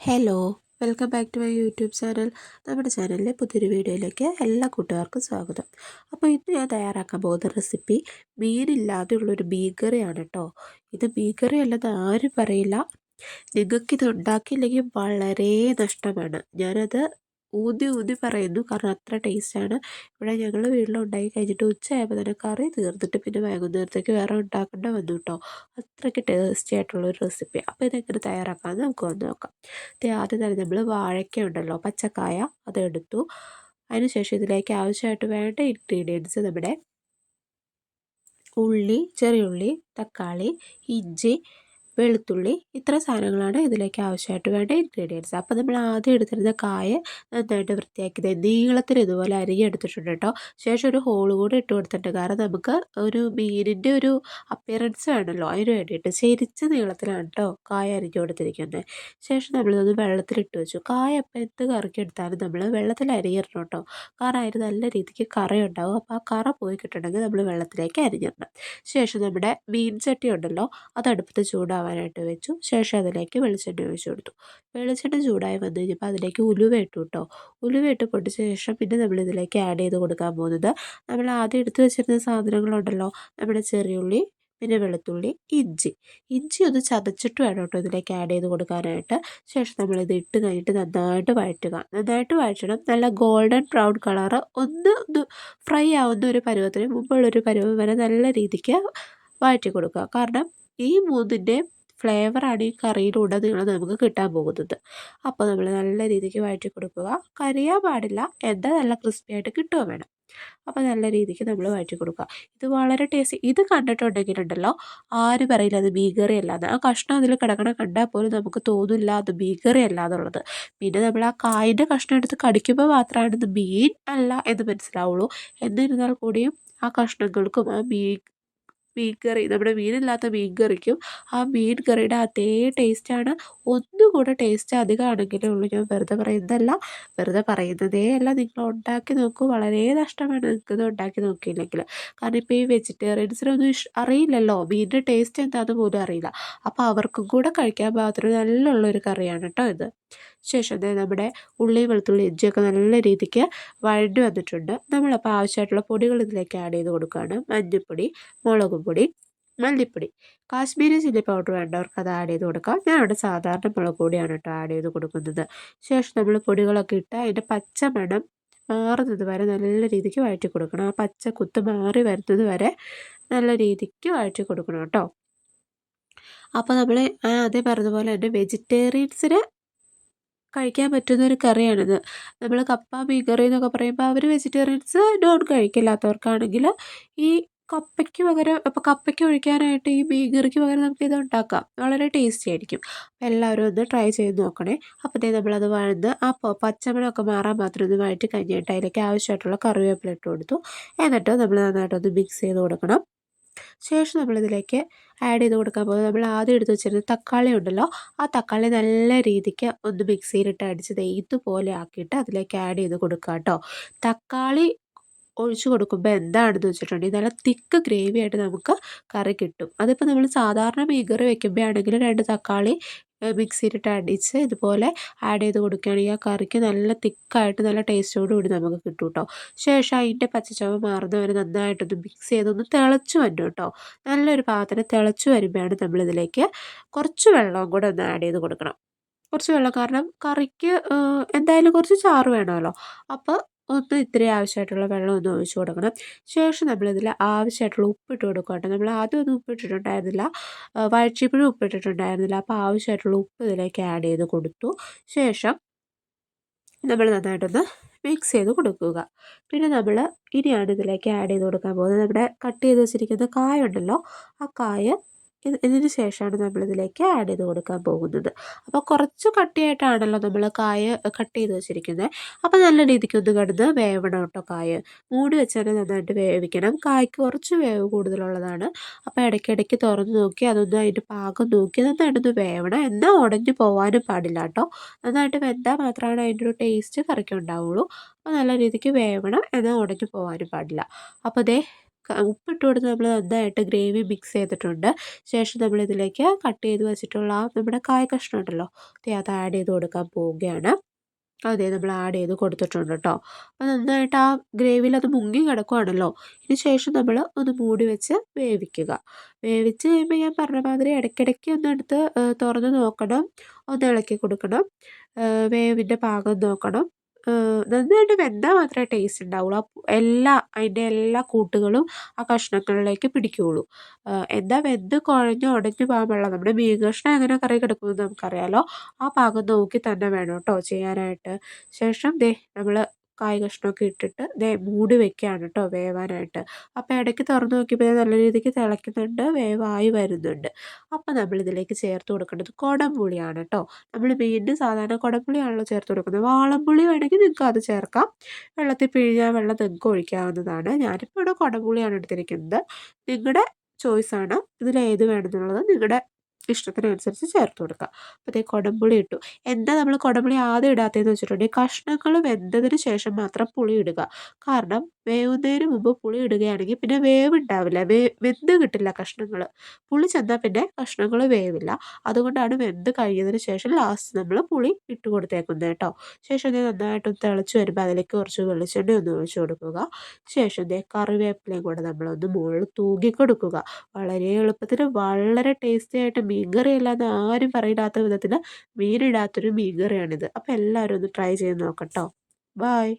Hello welcome back to my YouTube channel നമ്മുടെ ചാനലിലെ പുതിയൊരു വീഡിയോയിലേക്ക് എല്ലാ കൂട്ടുകാർക്കും സ്വാഗതം. അപ്പോൾ ഇന്ന് ഞാൻ തയ്യാറാക്കാൻ പോകുന്ന റെസിപ്പി മീനില്ലാതെയുള്ളൊരു ബീഗറിയാണ് കേട്ടോ ഇത് ബീഗറി അല്ലെന്ന് ആരും പറയില്ല. നിങ്ങൾക്കിത് ഉണ്ടാക്കിയില്ലെങ്കിൽ വളരെ നഷ്ടമാണ്. ഞാനത് ഊന്നി ഊതി പറയുന്നു. കാരണം അത്ര ടേസ്റ്റാണ് ഇവിടെ ഞങ്ങൾ വീട്ടിലുണ്ടാക്കി കഴിഞ്ഞിട്ട് ഉച്ചയായപ്പോൾ തന്നെ കറി തീർന്നിട്ട് പിന്നെ വൈകുന്നേരത്തേക്ക് വേറെ ഉണ്ടാക്കേണ്ട വന്നു കേട്ടോ അത്രയ്ക്ക് ടേസ്റ്റി ആയിട്ടുള്ളൊരു റെസിപ്പി അപ്പോൾ ഇതെങ്ങനെ തയ്യാറാക്കാമെന്ന് നമുക്ക് വന്ന് നോക്കാം. ആദ്യം തന്നെ നമ്മൾ വാഴയ്ക്ക ഉണ്ടല്ലോ പച്ചക്കായ അതെടുത്തു അതിനുശേഷം ഇതിലേക്ക് ആവശ്യമായിട്ട് വേണ്ട ഇൻഗ്രീഡിയൻസ് നമ്മുടെ ഉള്ളി ചെറിയുള്ളി തക്കാളി ഇഞ്ചി വെളുത്തുള്ളി ഇത്ര സാധനങ്ങളാണ് ഇതിലേക്ക് ആവശ്യമായിട്ട് വേണ്ട ഇൻഗ്രീഡിയൻസ് അപ്പോൾ നമ്മൾ ആദ്യം എടുത്തിരുന്ന കായ നന്നായിട്ട് വൃത്തിയാക്കിയത് നീളത്തിൽ ഇതുപോലെ അരിഞ്ഞെടുത്തിട്ടുണ്ട് കേട്ടോ ശേഷം ഒരു ഹോൾ കൂടെ ഇട്ട് കൊടുത്തിട്ടുണ്ട്. കാരണം നമുക്ക് ഒരു മീനിന്റെ ഒരു അപ്പിയറൻസ് വേണമല്ലോ അതിന് വേണ്ടിയിട്ട് ചെരിച്ച നീളത്തിലാണ് കേട്ടോ കായ അരിഞ്ഞു കൊടുത്തിരിക്കുന്നത്. ശേഷം നമ്മളിതൊന്ന് വെള്ളത്തിലിട്ട് വെച്ചു. കായ അപ്പം എന്ത് കറിക്ക് എടുത്താലും നമ്മൾ വെള്ളത്തിൽ അരിഞ്ഞിടണം കേട്ടോ കാരണം അതിന് നല്ല രീതിക്ക് കറി ഉണ്ടാവും അപ്പോൾ ആ കറ പോയി കിട്ടണമെങ്കിൽ നമ്മൾ വെള്ളത്തിലേക്ക് അരിഞ്ഞിടണം. ശേഷം നമ്മുടെ മീൻ ചട്ടി ഉണ്ടല്ലോ അത് അടുപ്പത്ത് ചൂടാവാൻ ആവാനായിട്ട് വെച്ചു. ശേഷം അതിലേക്ക് വെളിച്ചെണ്ണ ഒഴിച്ചു കൊടുത്തു. വെളിച്ചെണ്ണ ചൂടായി വന്നു കഴിഞ്ഞപ്പോൾ അതിലേക്ക് ഉലുവ ഇട്ടു കേട്ടോ ഉലുവ ഇട്ട് പൊട്ടിച്ച ശേഷം പിന്നെ നമ്മൾ ഇതിലേക്ക് ആഡ് ചെയ്ത് കൊടുക്കാൻ പോകുന്നത് നമ്മൾ ആദ്യം എടുത്തു വെച്ചിരുന്ന സാധനങ്ങളുണ്ടല്ലോ. നമ്മുടെ ചെറിയുള്ളി പിന്നെ വെളുത്തുള്ളി ഇഞ്ചി. ഇഞ്ചി ഒന്ന് ചതച്ചിട്ട് വേണം കേട്ടോ ഇതിലേക്ക് ആഡ് ചെയ്ത് കൊടുക്കാനായിട്ട്. ശേഷം നമ്മൾ ഇത് ഇട്ട് കഴിഞ്ഞിട്ട് നന്നായിട്ട് വഴറ്റുക. നന്നായിട്ട് വഴറ്റണം. നല്ല ഗോൾഡൻ ബ്രൗൺ കളറ് ഒന്ന് ഒന്ന് ഫ്രൈ ആവുന്ന ഒരു പരുവത്തിന് മുമ്പുള്ളൊരു പരുവം വരെ നല്ല രീതിക്ക് വഴറ്റി കൊടുക്കുക. കാരണം ഈ മൂന്നിന്റെ ഫ്ലേവറാണ് ഈ കറിയിലൂടെ നിങ്ങൾ നമുക്ക് കിട്ടാൻ പോകുന്നത്. അപ്പോൾ നമ്മൾ നല്ല രീതിക്ക് വഴറ്റി കൊടുക്കുക. കരിയാൻ പാടില്ല. എന്നാൽ നല്ല ക്രിസ്പി ആയിട്ട് കിട്ടുക വേണം. അപ്പോൾ നല്ല രീതിക്ക് നമ്മൾ വഴറ്റി കൊടുക്കുക. ഇത് വളരെ ടേസ്റ്റ് ഇത് കണ്ടിട്ടുണ്ടെങ്കിലുണ്ടല്ലോ ആരും പറയില്ല അത് ബീഗറി അല്ലാതെ ആ കഷ്ണം അതിൽ കിടക്കണം കണ്ടാൽ പോലും നമുക്ക് തോന്നില്ല അത് ബീഗറി അല്ല പിന്നെ നമ്മൾ ആ കായിന്റെ കഷ്ണം എടുത്ത് കടിക്കുമ്പോൾ മാത്രമാണ് ഇത് മീൻ അല്ല എന്ന് മനസ്സിലാവുള്ളൂ. എന്നിരുന്നാൽ കൂടിയും ആ കഷ്ണങ്ങൾക്കും ആ മീൻ മീൻ കറി നമ്മുടെ മീനില്ലാത്ത മീൻ കറിക്കും. ആ മീൻ കറിയുടെ അതേ ടേസ്റ്റാണ്. ഒന്നുകൂടെ ടേസ്റ്റ് അധികമാണെങ്കിലേ ഉള്ളൂ. ഞാൻ വെറുതെ പറയുന്നതല്ല. വെറുതെ പറയുന്നതേ അല്ല. നിങ്ങൾ ഉണ്ടാക്കി നോക്കൂ. വളരെ നഷ്ടമാണ് നിങ്ങൾക്കത് ഉണ്ടാക്കി നോക്കിയില്ലെങ്കിൽ. കാരണം ഇപ്പോൾ ഈ വെജിറ്റേറിയൻസിനൊന്നും ഇഷ് അറിയില്ലല്ലോ. മീനിന്റെ ടേസ്റ്റ് എന്താണെന്ന് പോലും അറിയില്ല. അപ്പോൾ അവർക്കും കൂടെ കഴിക്കാൻ പാകത്തിന് നല്ല ഉള്ളൊരു കറിയാണ് കേട്ടോ ഇത്. ശേഷം നമ്മുടെ ഉള്ളി വെളുത്തുള്ളി ഇഞ്ചിയൊക്കെ നല്ല രീതിക്ക് വഴണ്ടി വന്നിട്ടുണ്ട്. നമ്മളപ്പോൾ ആവശ്യമായിട്ടുള്ള പൊടികൾ ഇതിലേക്ക് ആഡ് ചെയ്ത് കൊടുക്കുകയാണ്. മഞ്ഞൾപ്പൊടി മുളക് പൊടി മല്ലിപ്പൊടി. കാശ്മീരി ചില്ലി പൗഡർ വേണ്ടവർക്ക് അത് ആഡ് ചെയ്ത് കൊടുക്കാം. ഞാൻ ഇവിടെ സാധാരണ മുളക് പൊടിയാണ് കേട്ടോ ആഡ് ചെയ്ത് കൊടുക്കുന്നത്. ശേഷം നമ്മൾ പൊടികളൊക്കെ ഇട്ട് അതിന്റെ പച്ച മണം മാറുന്നത് വരെ നല്ല രീതിക്ക് വഴറ്റി കൊടുക്കണം. ആ പച്ച കുത്ത് മാറി വരുന്നത് വരെ നല്ല രീതിക്ക് വഴറ്റി കൊടുക്കണം കേട്ടോ. അപ്പോൾ നമ്മൾ അതേ പറഞ്ഞതുപോലെ തന്നെ വെജിറ്റേറിയൻസിന് കഴിക്കാൻ പറ്റുന്ന ഒരു കറിയാണിത്. നമ്മൾ കപ്പ മീൻ കറി എന്നൊക്കെ പറയുമ്പോൾ അവർ വെജിറ്റേറിയൻസ് നോൺ കഴിക്കില്ലാത്തവർക്കാണെങ്കിൽ ഈ കപ്പയ്ക്ക് പകരം അപ്പോൾ കപ്പയ്ക്ക് ഒഴിക്കാനായിട്ട് ഈ മീൻ കറിക്ക് പകരം നമുക്ക് ഇത് ഉണ്ടാക്കാം. വളരെ ടേസ്റ്റി ആയിരിക്കും. അപ്പോൾ എല്ലാവരും ഒന്ന് ട്രൈ ചെയ്ത് നോക്കണേ. അപ്പോഴത്തേ നമ്മളത് വഴന്ന് ആ പച്ചമണമൊക്കെ മാറാൻ മാത്രം ഒന്ന് വഴറ്റി കഴിഞ്ഞിട്ട് അതിലേക്ക് ആവശ്യമായിട്ടുള്ള കറിവേപ്പില ഇട്ട് കൊടുത്തു. എന്നിട്ട് നമ്മൾ നന്നായിട്ടൊന്ന് മിക്സ് ചെയ്ത് കൊടുക്കണം. ശേഷം നമ്മളിതിലേക്ക് ആഡ് ചെയ്ത് കൊടുക്കാൻ പോകുന്നത്. നമ്മൾ ആദ്യം എടുത്ത് വെച്ചിരുന്ന തക്കാളി ഉണ്ടല്ലോ. ആ തക്കാളി നല്ല രീതിക്ക് ഒന്ന് മിക്സിയിലിട്ട് അടിച്ച് ഇതുപോലെ ആക്കിയിട്ട് അതിലേക്ക് ആഡ് ചെയ്ത് കൊടുക്കുക കേട്ടോ. തക്കാളി ഒഴിച്ചു കൊടുക്കുമ്പോൾ എന്താണെന്ന് വെച്ചിട്ടുണ്ടെങ്കിൽ നല്ല തിക്ക് ഗ്രേവി ആയിട്ട് നമുക്ക് കറി കിട്ടും. അതിപ്പോൾ നമ്മൾ സാധാരണ മീൻ കറി വെക്കുമ്പോഴാണെങ്കിൽ രണ്ട് തക്കാളി മിക്സിയിലിട്ട് അടിച്ച് ഇതുപോലെ ആഡ് ചെയ്ത് കൊടുക്കുകയാണെങ്കിൽ ആ കറിക്ക് നല്ല തിക്കായിട്ട് നല്ല ടേസ്റ്റോട് കൂടി നമുക്ക് കിട്ടും കേട്ടോ ശേഷം അതിന്റെ പച്ചച്ചവ മാറുന്നവരെ നന്നായിട്ടൊന്ന് മിക്സ് ചെയ്തൊന്ന് തിളച്ച് വന്നു കേട്ടോ. നല്ലൊരു പാത്രം തിളച്ച് വരുമ്പോഴാണ് നമ്മളിതിലേക്ക് കുറച്ച് വെള്ളവും കൂടെ ഒന്ന് ആഡ് ചെയ്ത് കൊടുക്കണം. കുറച്ച് വെള്ളം കാരണം കറിക്ക് എന്തായാലും കുറച്ച് ചാറ് വേണമല്ലോ. അപ്പോൾ ഒന്ന് ഇത്രയും ആവശ്യമായിട്ടുള്ള വെള്ളം ഒന്ന് ഒഴിച്ചു കൊടുക്കണം. ശേഷം നമ്മളിതിൽ ആവശ്യമായിട്ടുള്ള ഉപ്പിട്ട് കൊടുക്കുക നമ്മൾ ആദ്യം ഒന്നും ഉപ്പിട്ടിട്ടുണ്ടായിരുന്നില്ല. വഴറ്റിയപ്പോഴും ഉപ്പിട്ടിട്ടുണ്ടായിരുന്നില്ല. അപ്പോൾ ആവശ്യമായിട്ടുള്ള ഉപ്പ് ഇതിലേക്ക് ആഡ് ചെയ്ത് കൊടുത്തു. ശേഷം നമ്മൾ നന്നായിട്ടൊന്ന് മിക്സ് ചെയ്ത് കൊടുക്കുക. പിന്നെ നമ്മൾ ഇനിയാണ് ഇതിലേക്ക് ആഡ് ചെയ്ത് കൊടുക്കാൻ പോകുന്നത്. നമ്മുടെ കട്ട് ചെയ്ത് വെച്ചിരിക്കുന്ന കായ ഉണ്ടല്ലോ ആ കായ ഇതിന് ശേഷമാണ് നമ്മളിതിലേക്ക് ആഡ് ചെയ്ത് കൊടുക്കാൻ പോകുന്നത്. അപ്പോൾ കുറച്ച് കട്ടിയായിട്ടാണല്ലോ നമ്മൾ കായ കട്ട് ചെയ്ത് വെച്ചിരിക്കുന്നത് അപ്പോൾ നല്ല രീതിക്ക് ഒന്ന് കിടന്ന് വേവണം കേട്ടോ കായ. മൂടി വെച്ചാൽ നന്നായിട്ട് വേവിക്കണം. കായ്ക്ക് കുറച്ച് വേവ് കൂടുതലുള്ളതാണ്. അപ്പോൾ ഇടയ്ക്കിടയ്ക്ക് തുറന്ന് നോക്കി അതൊന്ന് അതിന്റെ പാകം നോക്കി നന്നായിട്ടൊന്ന് വേവണം. എന്നാൽ ഉടഞ്ഞു പോകാനും പാടില്ല കേട്ടോ നന്നായിട്ട് വെന്താൽ മാത്രമാണ് അതിന്റെ ഒരു ടേസ്റ്റ് കറിക്ക് ഉണ്ടാവുള്ളൂ. അപ്പോൾ നല്ല രീതിക്ക് വേവണം. എന്നാൽ ഉടഞ്ഞു പോകാനും പാടില്ല. അപ്പോൾ അതേ ഉപ്പിട്ട് കൊടുത്ത് നമ്മൾ നന്നായിട്ട് ഗ്രേവി മിക്സ് ചെയ്തിട്ടുണ്ട്. ശേഷം നമ്മൾ ഇതിലേക്ക് കട്ട് ചെയ്ത് വെച്ചിട്ടുള്ള നമ്മുടെ കായ കഷ്ണം ഉണ്ടല്ലോ അത് ആഡ് ചെയ്ത് കൊടുക്കാൻ പോവുകയാണ്. അതെ നമ്മൾ ആഡ് ചെയ്ത് കൊടുത്തിട്ടുണ്ട് കേട്ടോ അപ്പോൾ നന്നായിട്ട് ആ ഗ്രേവിയിൽ അത് മുങ്ങി കിടക്കുവാണല്ലോ ഇതിന് ശേഷം നമ്മൾ ഒന്ന് മൂടി വെച്ച് വേവിക്കുക. വേവിച്ച് കഴിയുമ്പോൾ ഞാൻ പറഞ്ഞ മാതിരി ഇടയ്ക്കിടയ്ക്ക് ഒന്ന് എടുത്ത് തുറന്ന് നോക്കണം ഒന്ന് ഇളക്കി കൊടുക്കണം വേവിന്റെ പാകം നോക്കണം. നന്നായിട്ട് വെന്താൽ മാത്രമേ ടേസ്റ്റ് ഉണ്ടാവുള്ളൂ എല്ലാ അതിന്റെ എല്ലാ കൂട്ടുകളും ആ കഷ്ണങ്ങളിലേക്ക് പിടിക്കുകയുള്ളൂ എന്നാൽ വെന്ത് കുഴഞ്ഞ് ഉടഞ്ഞ് പോകാൻ പാടില്ല. നമ്മുടെ മീൻ കഷ്ണം എങ്ങനെ കറി കിടക്കുമെന്ന് നമുക്കറിയാമല്ലോ ആ പാകം നോക്കി തന്നെ വേണം കേട്ടോ ചെയ്യാനായിട്ട്. ശേഷം ദേ നമ്മൾ കായ് കഷ്ണമൊക്കെ ഇട്ടിട്ട് ദേ മൂടി വെക്കുകയാണ് കേട്ടോ വേവാനായിട്ട്. അപ്പോൾ ഇടയ്ക്ക് തുറന്ന് നോക്കിയപ്പോൾ നല്ല രീതിക്ക് തിളയ്ക്കുന്നുണ്ട് വേവായി വരുന്നുണ്ട്. അപ്പോൾ നമ്മൾ ഇതിലേക്ക് ചേർത്ത് കൊടുക്കേണ്ടത് കുടംപുളിയാണ് കേട്ടോ നമ്മൾ മീനിന് സാധാരണ കുടംപുളിയാണല്ലോ ചേർത്ത് കൊടുക്കുന്നത്. വാളംപുളി വേണമെങ്കിൽ നിങ്ങൾക്ക് അത് ചേർക്കാം. വെള്ളത്തിൽ പിഴിഞ്ഞാൽ വെള്ളം നിങ്ങൾക്ക് ഒഴിക്കാവുന്നതാണ്. ഞാനിപ്പോൾ ഇവിടെ കുടംപുളിയാണ് എടുത്തിരിക്കുന്നത്. നിങ്ങളുടെ ചോയ്സാണ് ഇതിൽ ഏത് വേണമെന്നുള്ളത് നിങ്ങളുടെ ഇഷ്ടത്തിനനുസരിച്ച് ചേർത്ത് കൊടുക്കുക. അപ്പോൾ അതേ കുടംപുളി ഇട്ടു. എന്താ നമ്മൾ കുടംപുളി ആദ്യം ഇടാത്തതെന്ന് വെച്ചിട്ടുണ്ടെങ്കിൽ കഷ്ണങ്ങൾ വെന്തതിന് ശേഷം മാത്രം പുളി ഇടുക. കാരണം വേവുന്നതിന് മുമ്പ് പുളി ഇടുകയാണെങ്കിൽ പിന്നെ വേവ് ഉണ്ടാവില്ല വേ വെന്ത് കിട്ടില്ല കഷ്ണങ്ങൾ പുളി ചെന്നാൽ പിന്നെ കഷ്ണങ്ങൾ വേവില്ല. അതുകൊണ്ടാണ് വെന്ത് കഴിഞ്ഞതിന് ശേഷം ലാസ്റ്റ് നമ്മൾ പുളി ഇട്ട് കൊടുത്തേക്കുന്നത് കേട്ടോ. ശേഷം ഇത് നന്നായിട്ടൊന്ന് തിളച്ച് വരുമ്പോൾ അതിലേക്ക് കുറച്ച് വെളിച്ചെണ്ണ ഒന്ന് ഒഴിച്ച് കൊടുക്കുക. ശേഷം ഇതേ കറിവേപ്പിലയും കൂടെ നമ്മളൊന്ന് മുകളിൽ തൂക്കി കൊടുക്കുക. വളരെ എളുപ്പത്തിൽ വളരെ ടേസ്റ്റി ആയിട്ട് മീൻകറി അല്ലാതെ ആരും പറയില്ലാത്ത വിധത്തിൽ മീനിടാത്തൊരു മീൻകറിയാണിത്. അപ്പോൾ എല്ലാവരും ഒന്ന് ട്രൈ ചെയ്ത് നോക്കട്ടോ. ബായ്